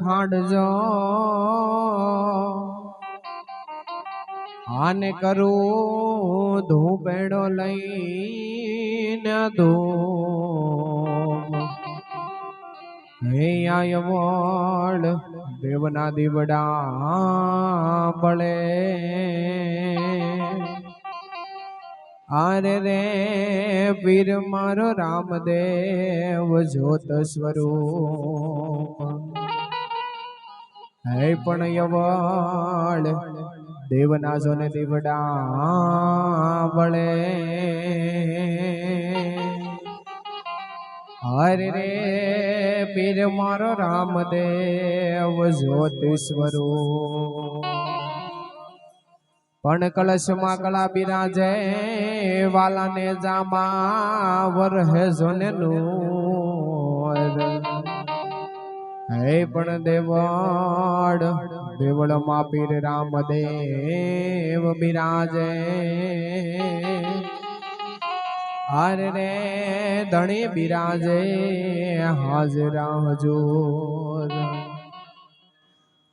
ખાંડજો આને કરું ધૂપેડો લઈને ધૂમ. હે આયવળ દેવના દીવડા બળે. આરે રે પીર મારો રામદેવ જોત સ્વરૂપ. હે પણ યવળ દેવના જોને દીવડા વળે હરે રે, પીર મારો રામદેવ જ્યોતિ સ્વરૂપ. પણ કળશમાં કળા બિરાજે, વાલાને જામા વરહે જોને નૂર હે પણ દેવળ દેવળમાં પીર રામદેવ બિરાજે. હારે રે ધણી બિરાજે, હાજરા હજુર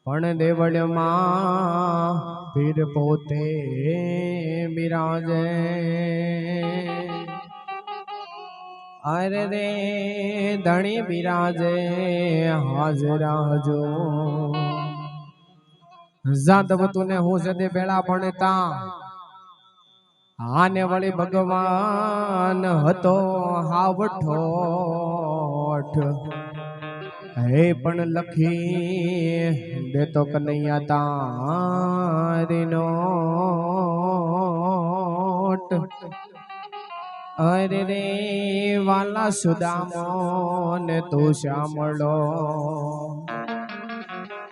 પણ દેવળમાં પીર પોતે બિરાજે. અરે રે, ધણી બિરાજે, હાજરા જો જાદવ તુને હું જદે ભેળા ભણતા? આને વળી ભગવાન હતો હાવઠો હે પણ લખી દેતો કનૈયા તારી નોટ અરે રે વાલા સુદામો ને તું શામળો.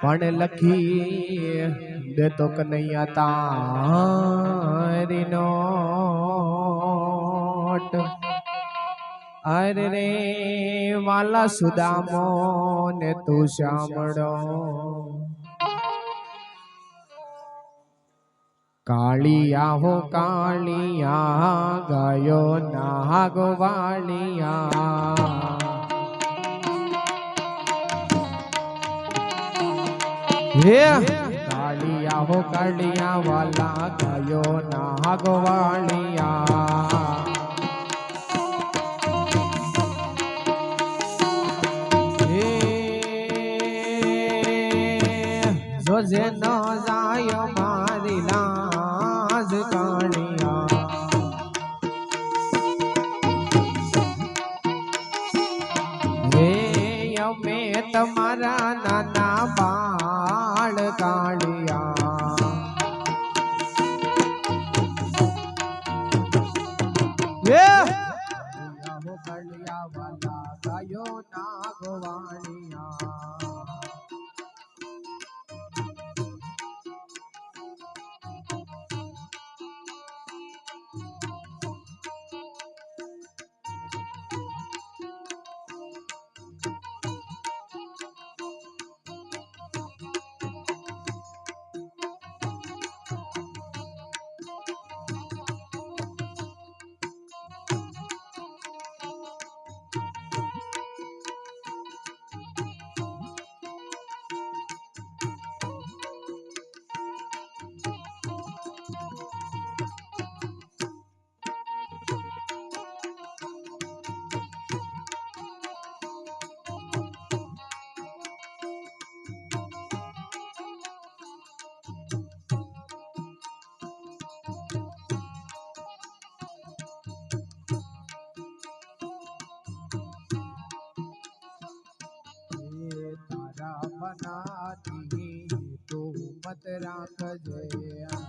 પણ લખી દેતો કનૈયા તારી નોટ. અરે રે વાલા સુદામો ને તું શ્યામળો कालिया हो कालिया गयो नाग वालिया कालिया हो कालिया वाला गयो नागवालिया जो जे नौ કાળિયા વાલા ના નાગવાણિયા मनाती तो मत राख जया।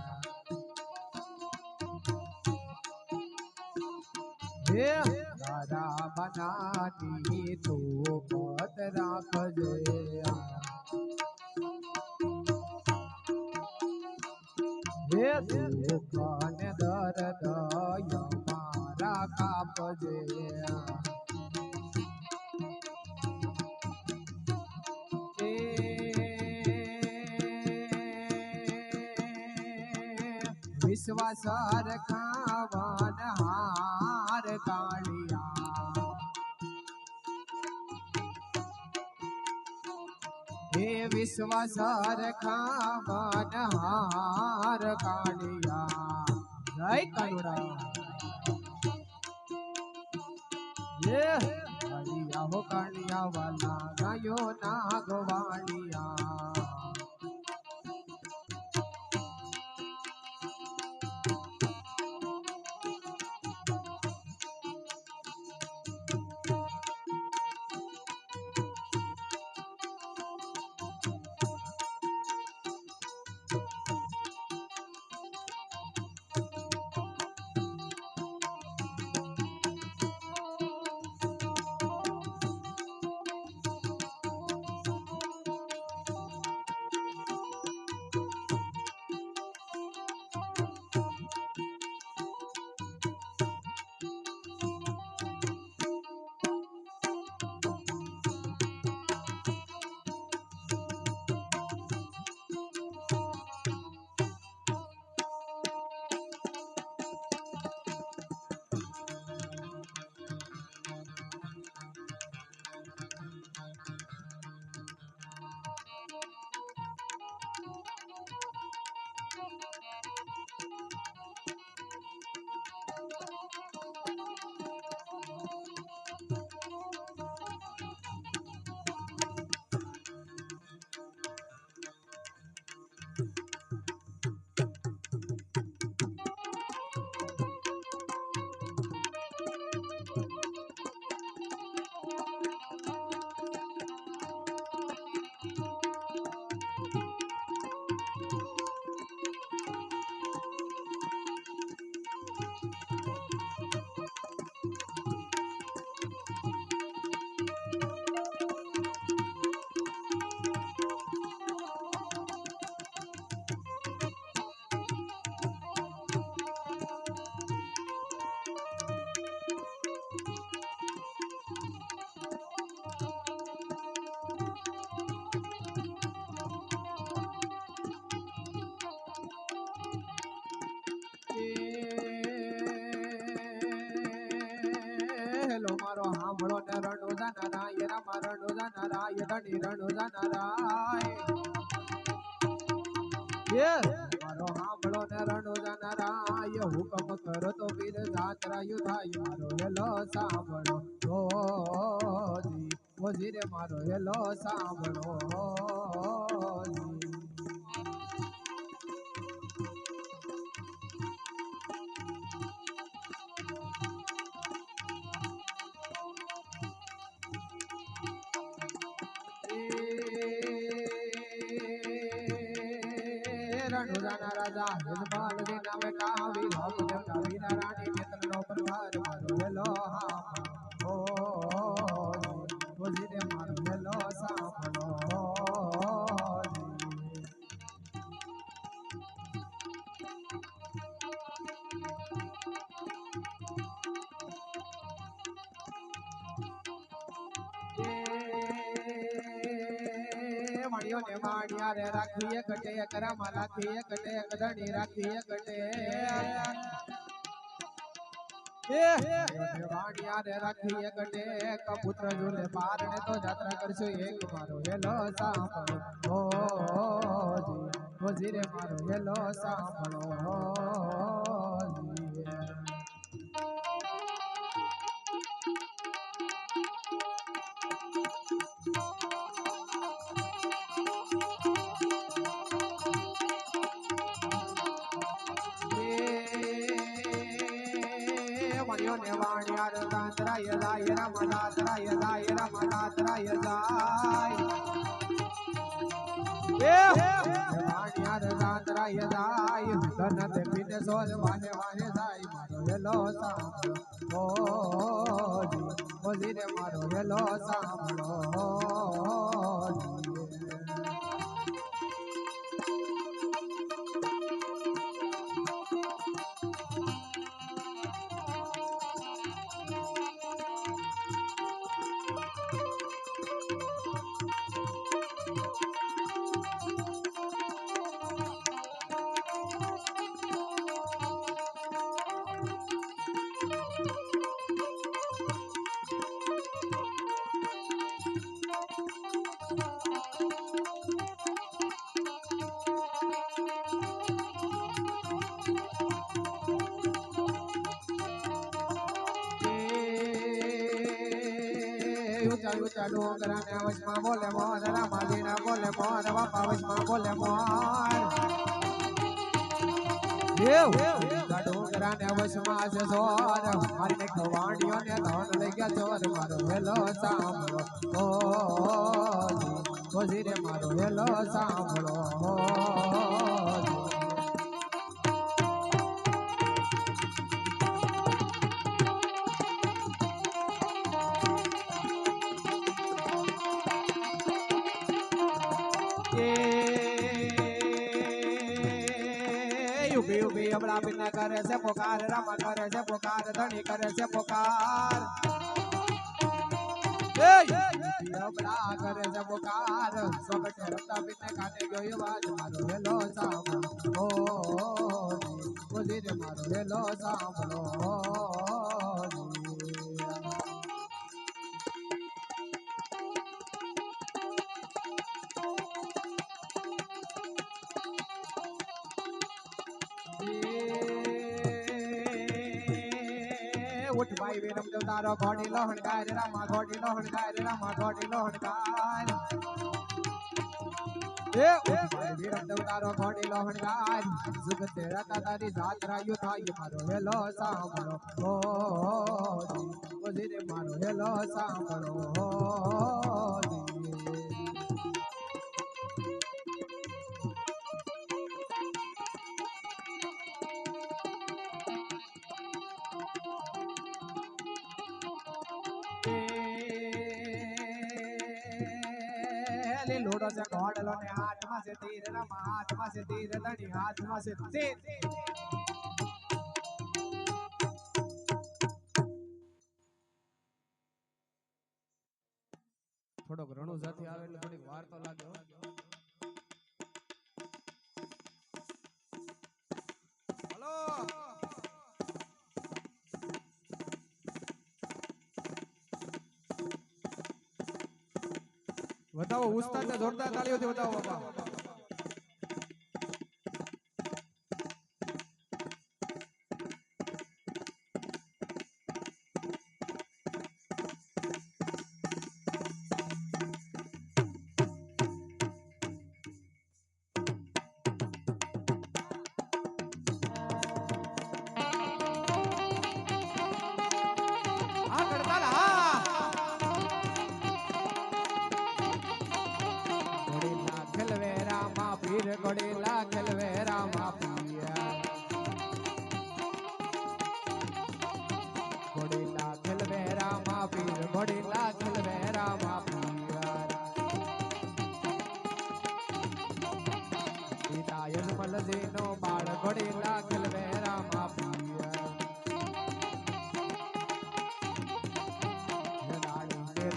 तारा मनाती तो मत राख जया। हे तू तो कौन मारा काप विश्वास रखावान हार कालिया। हे विश्वास रखावान हार कालिया। जय कालुड़ा हो कालिया वाला, गायो नागवाणिया રણુજા નારાયણ ધણી રણુજા નારાયણ મારો હાંભળો ને રણુજા જનરાય. હુકમ કરો તો વીર જાત્રાયુ થાય. મારો હેલો સાંભળો ઓ જી રે મારો હેલો સાંભળો રણુજાના રાજા દેના બેટા વીર હક વીરા રાણી નેત્રનો પ્રભાર મારો હેલો હા કરામાં રાખીએ કટે કદણી રાખીએ કટે કટે કપુત્ર તો જાત્રા કરશો એક મારો. હેલો, સાંભળો. જી. રે મારો. હેલો, સાંભળો. જાય જાય પીને સોલ જાય. મારો હેલો સાંભળો રે મારો હેલો સાંભળો. ઊંચા ઊંચા ડુંગરાને વચમાં બોલે મોર રામાજીના બોલે મોર બાપા વચમાં બોલે મોર ઊંચા ડુંગરાને વચમાં છે સોર મારી નાખ્યો વાંડિયોને ધન લઈ ગયા ચોર મારો હેલો સાંભળો. ઓ રે મારો હેલો સાંભળો. करे से पुकार रम करे से पुकार धनी करे से पुकार अबला करे से पुकार सब चरता बिन काटे गयो आवाज़ मारो हेलो सावलो ओ मुझे मारो વિરમ દેવ તારો ઘોડી લોહણ ગાય રામા ઘોડી લોહણ ગાય રામા ઘોડી લોહણ ગાય એ ઉઠ ભાઈ વિરમ તારો ઘોડી લોહણ જુગતે રતા તારી જાત્રા યુ થાય મારો હેલો સાંભળો રે મારો હેલો સાંભળો ले लोड़ो से घोड़लो ने आत्मा से तीर ना महात्मा से तीर धनी आत्मा से तीर ઉસ્તાદ ને જોરદાર તાળીઓથી બતાવો બાપા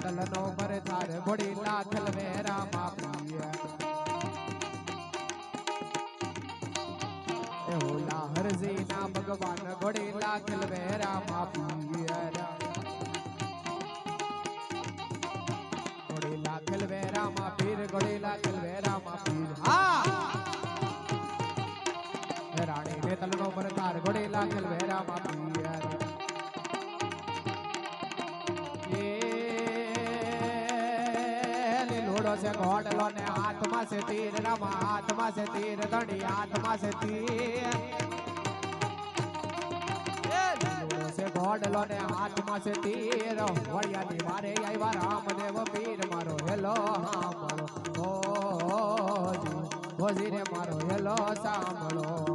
तलनो पर थार बड़ी नाथल मेरा माफ़ी है होला हर जीना भगवान बड़ी नाथल मेरा माफ़ी है बड़ी नाथल मेरा माफीर बड़ी नाथल मेरा माफीर हाँ! रानी ने तलनो पर थार बड़ी नाथल मेरा છે ઘોડલો ને હાથમાં છે તીર રમા હાથમાં છે તીર. ધણી હાથમાં છે તીર ઘોડલો ને હાથમાં છે તીર. વળિયાની વારે આવ્યા રામદેવ પીર. મારો હેલો હા મારો ભોજી રે મારો હેલો સાંભળો.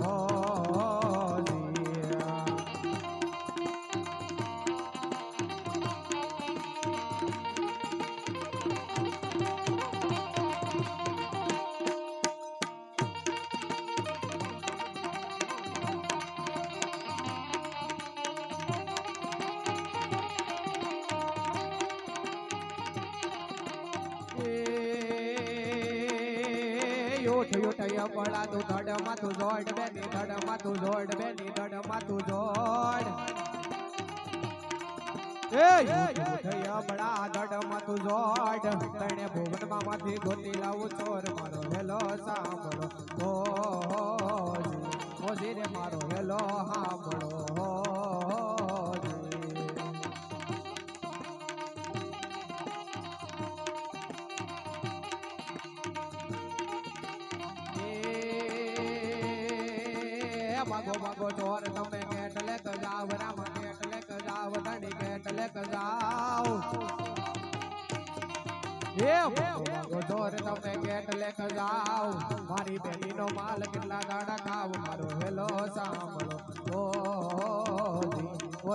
ગોતી લાવું ચોર મારો હેલો સાંભળો.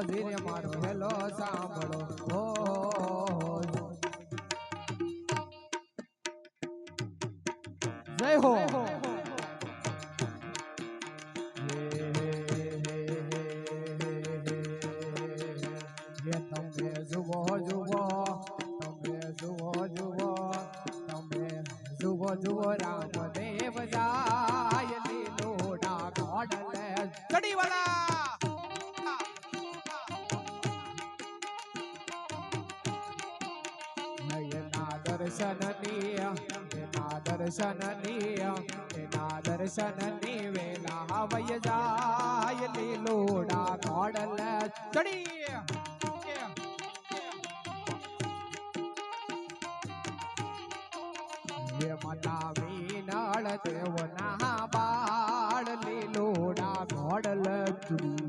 ધીરે મારો હેલો સાંભળો. હો જય હો. to do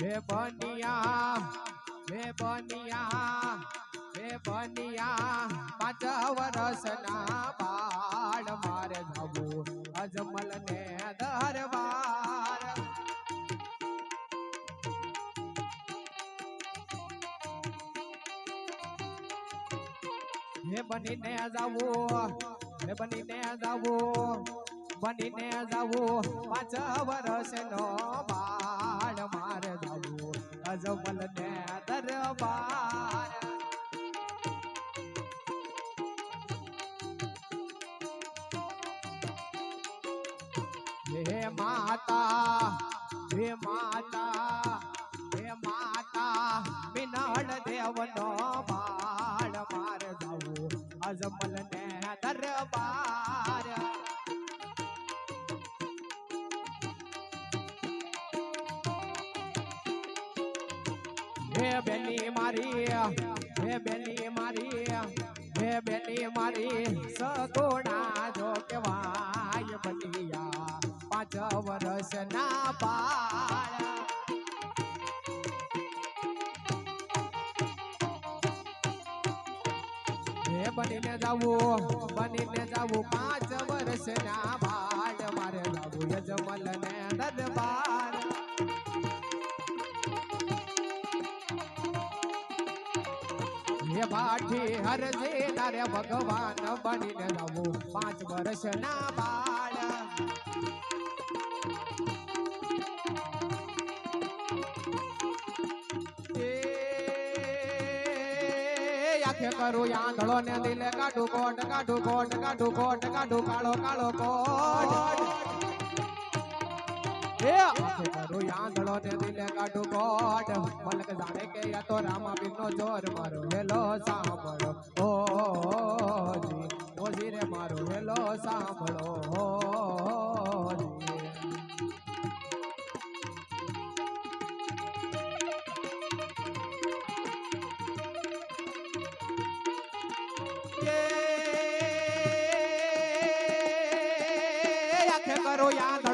હે બનિયા બે બનિયા બે બનિયા પાંચ વર્ષના બાળ મારે જવું અજમલ ને દરબાર. હે બનીને જાવું હે બનીને જાવું બનીને જાવું પાંચ વર્ષનો બાળ जमल ने दरबार हे माता हे माता हे माता बिनाड़ देवनो बाळ मार जाऊ अजमल ने दरबार હે મારી, હે બેની મારી, હે બેની મારી, સગોણા જો કેવાય બલિયા, પાંચ વર્ષના બાળ. હે બનીને જાવું બનીને જાવું પાંચ વર્ષના બાળ, મારે જાવું યજમલ ને દરબાર. હે ભાઠી હરજે નારે ભગવાન બનીને જાવું પાંચ વર્ષના બાળ એ આંખે કરું આંધળો ને દિલે કાઢું કોટ કાઢું કોટ કાઢું કોટ કાઢું કાળો કાળો કોટ એ આંખે કરું આંધળો ને દિલે કાઢું કોટ મલક જાણે કે યા તો રામા નો જોર મારો હેલો સાંભળો ઓ જી રે મારો હેલો સાંભળો કરો યાંધળો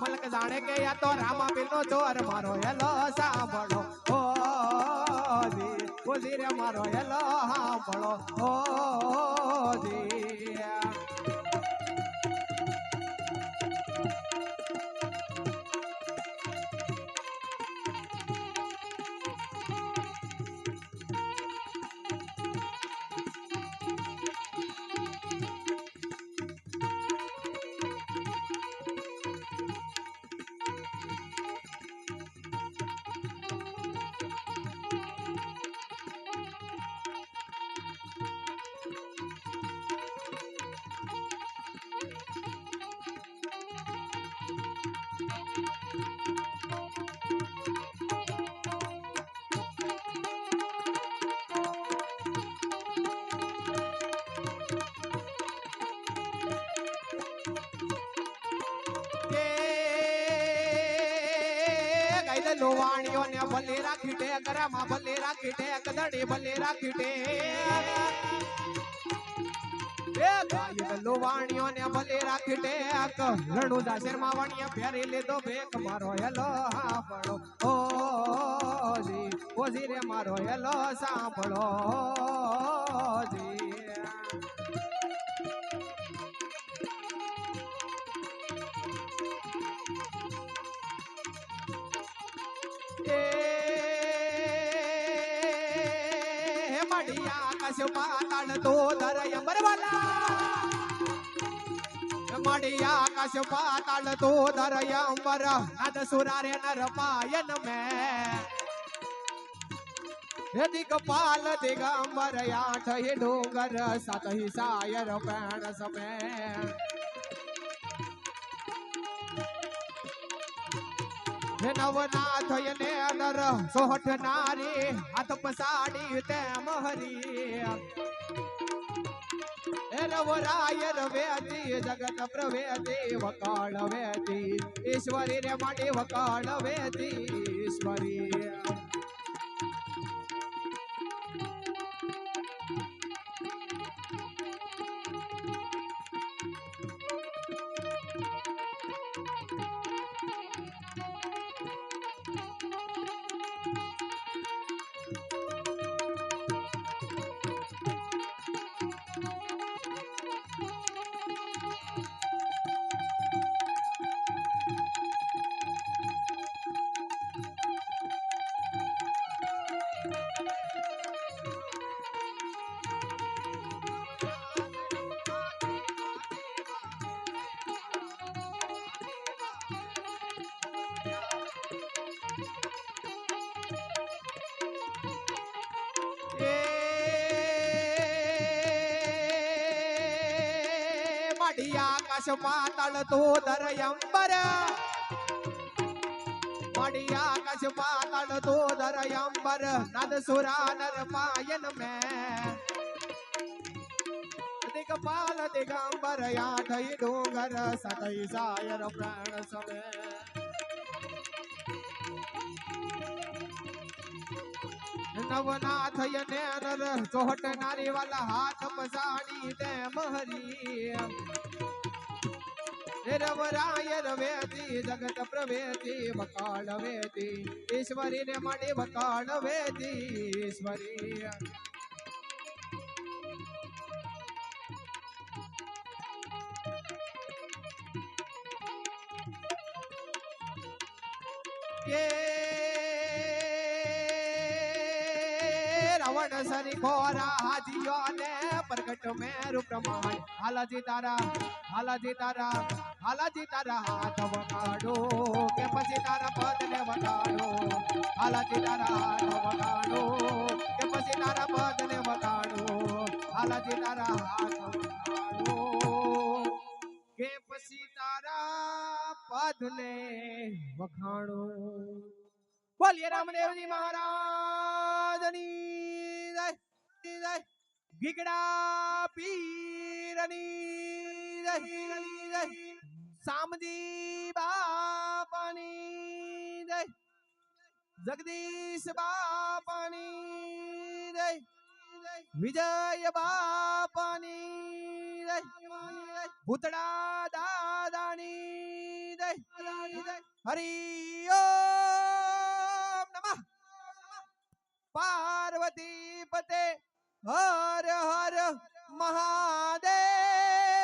મલક જાણે કે તો રામા પીર નો ચોર મારો હેલો, સાંભળો. ઓ રે, મારો હેલો, સાંભળો. ઓ જી લોવાણીઓ ને ભલે રાખી ટેક રામા ભલે રાખી ટેક દડી ભલે રાખી ટેક એ ગાય લોવાણીઓ ને ભલે રાખી ટેક રણુદા શર્મા વાણીએ ફેરી લીધો ભેક મારો હેલો સાંભળો ઓ જી ઓજી રે મારો હેલો સાંભળો જી મડિયા કશ પાતાળ તો દરય અંબર નદ સુરારે નર પાયન મે હે દિગપાલ દિગંબર આઠ હે ડોંગર સાત હી સાયર પેણ સમે હે નવનાથ યને નર સોહઠ નારી હાથ પસાડી તેમ હરી जगत प्रवेदी वकाल वेदी ईश्वरी ने माटी वकाल वेदी ईश्वरी आकाश पाताळ तो धर अंबर। मढ़िया कश पाताळ तो धर अंबर, नद सुरा नर पायन में। दिगपाल दिगंबर या थई डोंगर सायर प्राण समय નવનાથ યને નર ચોહટ નારી વાલા હાથ પસાડી તે મહરી હે રવરાય રવેતી જગત પ્રવેતી વકાળ વેતી ઈશ્વરી ને માટે વકાળ વેતી ઈશ્વરી हरि भोरा हाजियो ने प्रगट में रूप ब्रह्मांड हाला जी तारा हाला जी तारा हाला जी तारा, हाथ वगाड़ो के पसी तारा पद ने वगाड़ो हाला जी तारा, हाथ वगाड़ो के पसी तारा पद ने वगाड़ो हाला जी तारा, हाथ के पसी तारा पद ने वगाड़ो बोलिए रामदेव जी महाराज જય. ગીગડા પીરની જય જય. સામજી બાપાની જય. જગદીશ બાપાની જય. વિજય બાપાની જય. ભૂતડા દાદાની જય. હરિયો નમઃ. પાર્વતી પતે हर हर महादेव